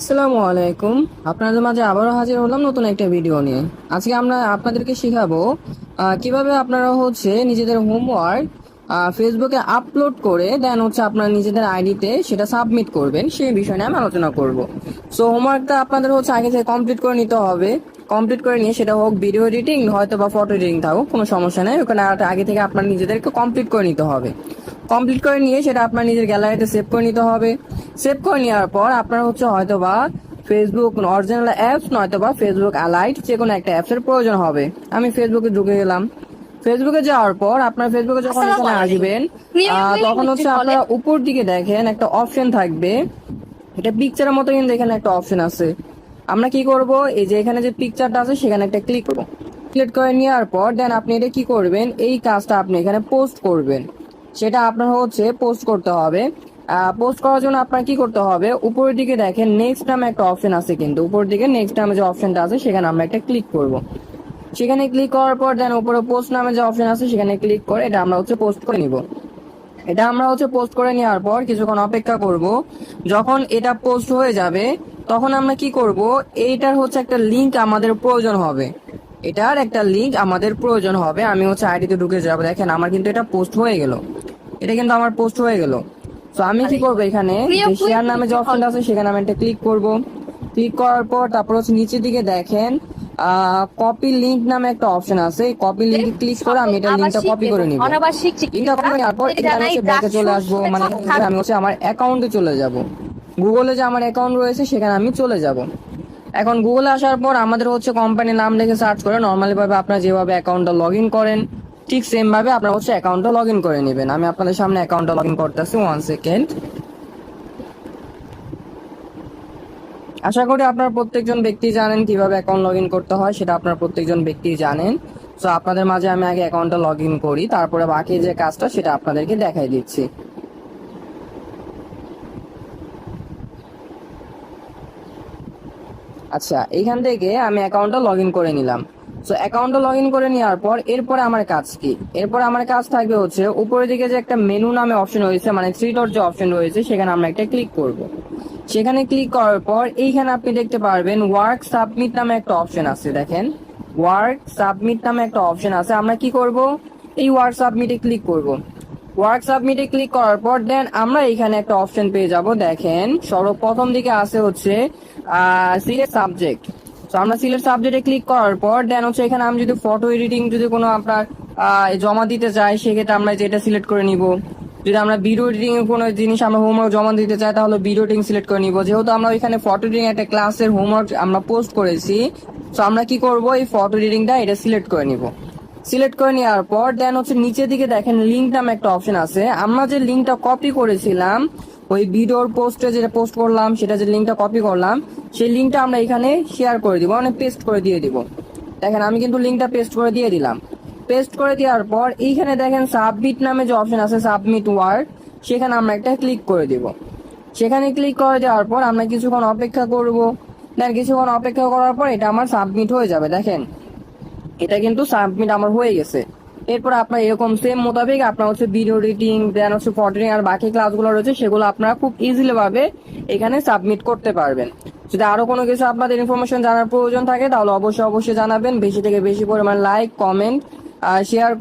আসসালামু আলাইকুম। আপনাদের মাঝে আবারও হাজির হলাম নতুন একটা ভিডিও নিয়ে। আজকে আমরা আপনাদেরকে শেখাবো কীভাবে আপনারা হচ্ছে নিজেদের হোমওয়ার্ক ফেসবুকে আপলোড করে দেন হচ্ছে আপনারা নিজেদের আইডিতে সেটা সাবমিট করবেন, সেই বিষয় নিয়ে আমি আলোচনা করব। সো হোমওয়ার্কটা আপনাদের হচ্ছে আগে থেকে কমপ্লিট করে নিতে হবে। কমপ্লিট করে নিয়ে সেটা হোক ভিডিও এডিটিং হয়তো বা ফটো এডিটিং থাকুক, কোনো সমস্যা নেই। ওখানে আগে থেকে আপনার নিজেদেরকে কমপ্লিট করে নিতে হবে। কমপ্লিট করে নিয়ে সেটা আপনার নিজের গ্যালারিতে সেভ করে নিতে হবে। সেভ করে নেওয়ার পর আপনার হচ্ছে হয়তো বা ফেসবুক অরিজিনাল অ্যাপস নয়তো বা ফেসবুক অ্যালাইট যে কোনো একটা অ্যাপস এর প্রয়োজন হবে। আমি ফেসবুকে ঢুকে গেলাম। ফেসবুকে যাওয়ার পর আপনার ফেসবুকে যখন এখানে আসবেন তখন হচ্ছে আপনারা উপর দিকে দেখেন একটা অপশন থাকবে। এটা পিকচারের মতো কিন্তু এখানে একটা অপশন আছে। আমরা কি করব? এই যে এখানে যে পিকচারটা আছে সেখানে একটা ক্লিক করব। ক্লিক করে নেওয়ার পর দেন আপনি এটা কি করবেন? এই কাজটা আপনি এখানে পোস্ট করবেন। সেটা আপনার হচ্ছে পোস্ট করতে হবে। পোস্ট করার জন্য আপনার কি করতে হবে? উপরের দিকে দেখেন নেক্সট নামে একটা অপশন আছে কিন্তু। উপরের দিকে নেক্সট নামে যে অপশনটা আছে, সেখানে আমরা একটা ক্লিক করব। সেখানে ক্লিক করার পর দেন উপরে পোস্ট নামে যে অপশন আছে, সেখানে ক্লিক করে এটা আমরা হচ্ছে পোস্ট করে নিব। এটা আমরা হচ্ছে পোস্ট করে নেওয়ার পর কিছুক্ষণ অপেক্ষা করব। যখন এটা পোস্ট হয়ে যাবে, তখন আমরা কি করব? এইটার হচ্ছে একটা লিংক আমাদের প্রয়োজন হবে। এটার একটা লিংক আমাদের প্রয়োজন হবে। আমি হচ্ছে আইডিতে ঢুকে যাব। দেখেন, আমার কিন্তু এটা পোস্ট হয়ে গেল। এটা কিন্তু আমার পোস্ট হয়ে গেল। তো আমি কি করব এখানে? শেয়ার নামে যে অপশনটা আছে সেখানে আমি একটা ক্লিক করব। ক্লিক করার পর তারপর হচ্ছে নিচের দিকে দেখেন কপি লিংক নামে একটা অপশন আছে। কপি লিংকে ক্লিক করে আমি এটা লিংকটা কপি করে নিব। লিঙ্কটা কপি নেওয়ার পর এখানে আমি হচ্ছে ব্যাকে চলে আসব। মানে আমি হচ্ছে আমার অ্যাকাউন্টে চলে যাব। গুগলে যে আমার অ্যাকাউন্ট রয়েছে সেখানে আমি চলে যাব। এখন গুগলে আসার পর আমাদের হচ্ছে কোম্পানির নাম লিখে সার্চ করে। নর্মালি ভাবে আপনারা যেভাবে অ্যাকাউন্টটা লগ ইন করেন ঠিক সেম ভাবে আপনারা হচ্ছে অ্যাকাউন্টটা লগ ইন করে নেবেন। আমি আপনাদের সামনে অ্যাকাউন্টটা লগ ইন করতেছি ওয়ান সেকেন্ড আশা করি আপনারা প্রত্যেকজন ব্যক্তি জানেন কীভাবে অ্যাকাউন্ট লগ ইন করতে হয়, সেটা আপনারা প্রত্যেকজন ব্যক্তি জানেন। তো আপনাদের মাঝে আমি আগে অ্যাকাউন্টটা লগ ইন করি, তারপরে বাকি যে কাজটা, সেটা আপনাদেরকে দেখাই দিচ্ছি। আচ্ছা এইখান থেকে আমি অ্যাকাউন্টটা লগ ইন করে নিলাম। সো অ্যাকাউন্টটা লগ ইন করে নেওয়ার পর এরপরে আমার কাজ কি? এরপর আমার কাজ থাকবে হচ্ছে উপরের দিকে যে একটা মেনু নামে অপশন রয়েছে মানে থ্রি ডট যে অপশন রয়েছে, সেখানে আমরা একটা ক্লিক করব। সেখানে ক্লিক করার পর এইখানে আপনি দেখতে পারবেন ওয়ার্ক সাবমিট নামে একটা অপশন আছে, দেখেন। ওয়ার্ক সাবমিট নামে একটা অপশন আছে। আমরা কি করব? এই ওয়ার্ক সাবমিটে ক্লিক করব। ওয়ার্ক সাবমিটে ক্লিক করার পর দেন আমরা এখানে একটা অপশন পেয়ে যাব, দেখেন। সর্বপ্রথম দিকে আছে হচ্ছে সিলেক্ট সাবজেক্ট তো আমরা সিলেক্ট সাবজেক্টে ক্লিক করার পর দেন হচ্ছে এখানে আমি যদি ফটো এডিটিং যদি কোনো আপনার জমা দিতে চাই, সেক্ষেত্রে আমরা যেটা সিলেক্ট করে নিব। যদি আমরা ভিডিও এডিটিং এর কোনো জিনিস আমরা হোমওয়ার্ক জমা দিতে চাই, তাহলে ভিডিও এডিটিং সিলেক্ট করে নিব। যেহেতু আমরা ওইখানে ফটো এডিটিং একটা ক্লাসের হোমওয়ার্ক আমরা পোস্ট করেছি তো আমরা কি করব? এই ফটো এডিটিংটা এটা সিলেক্ট করে নিব। সিলেক্ট করে নেওয়ার পর দেন হচ্ছে নিচের দিকে দেখেন লিঙ্ক নামে একটা অপশন আছে। আমরা যে লিঙ্কটা কপি করেছিলাম, ওই ভিডিওর পোস্টে যেটা পোস্ট করলাম, সেটা যে লিঙ্কটা কপি করলাম, সেই লিঙ্কটা আমরা এখানে শেয়ার করে দিব মানে পেস্ট করে দিয়ে দিব। দেখেন, আমি কিন্তু লিঙ্কটা পেস্ট করে দিয়ে দিলাম। পেস্ট করে দেওয়ার পর এইখানে দেখেন সাবমিট নামে যে অপশন আছে সাবমিট ওয়ার্ড সেখানে আমরা একটা ক্লিক করে দিব। সেখানে ক্লিক করে দেওয়ার পর আমরা কিছুক্ষণ অপেক্ষা করব। দেন কিছুক্ষণ অপেক্ষা করার পর এটা আমার সাবমিট হয়ে যাবে, দেখেন। এটা কিন্তু সাবমিট আমার হয়ে গেছে। এরপর আপনার এরকম সেম মোতাবেক আপনার হচ্ছে ভিডিও এডিটিং দেন হচ্ছে ফটোটিং আর বাকি ক্লাসগুলো রয়েছে, সেগুলো আপনারা খুব ইজিলি ভাবে এখানে সাবমিট করতে পারবেন। যদি আরও কোনো কিছু আপনাদের ইনফরমেশন জানার প্রয়োজন থাকে, তাহলে অবশ্যই অবশ্যই জানাবেন। বেশি থেকে বেশি পরিমাণ লাইক কমেন্ট শেয়ার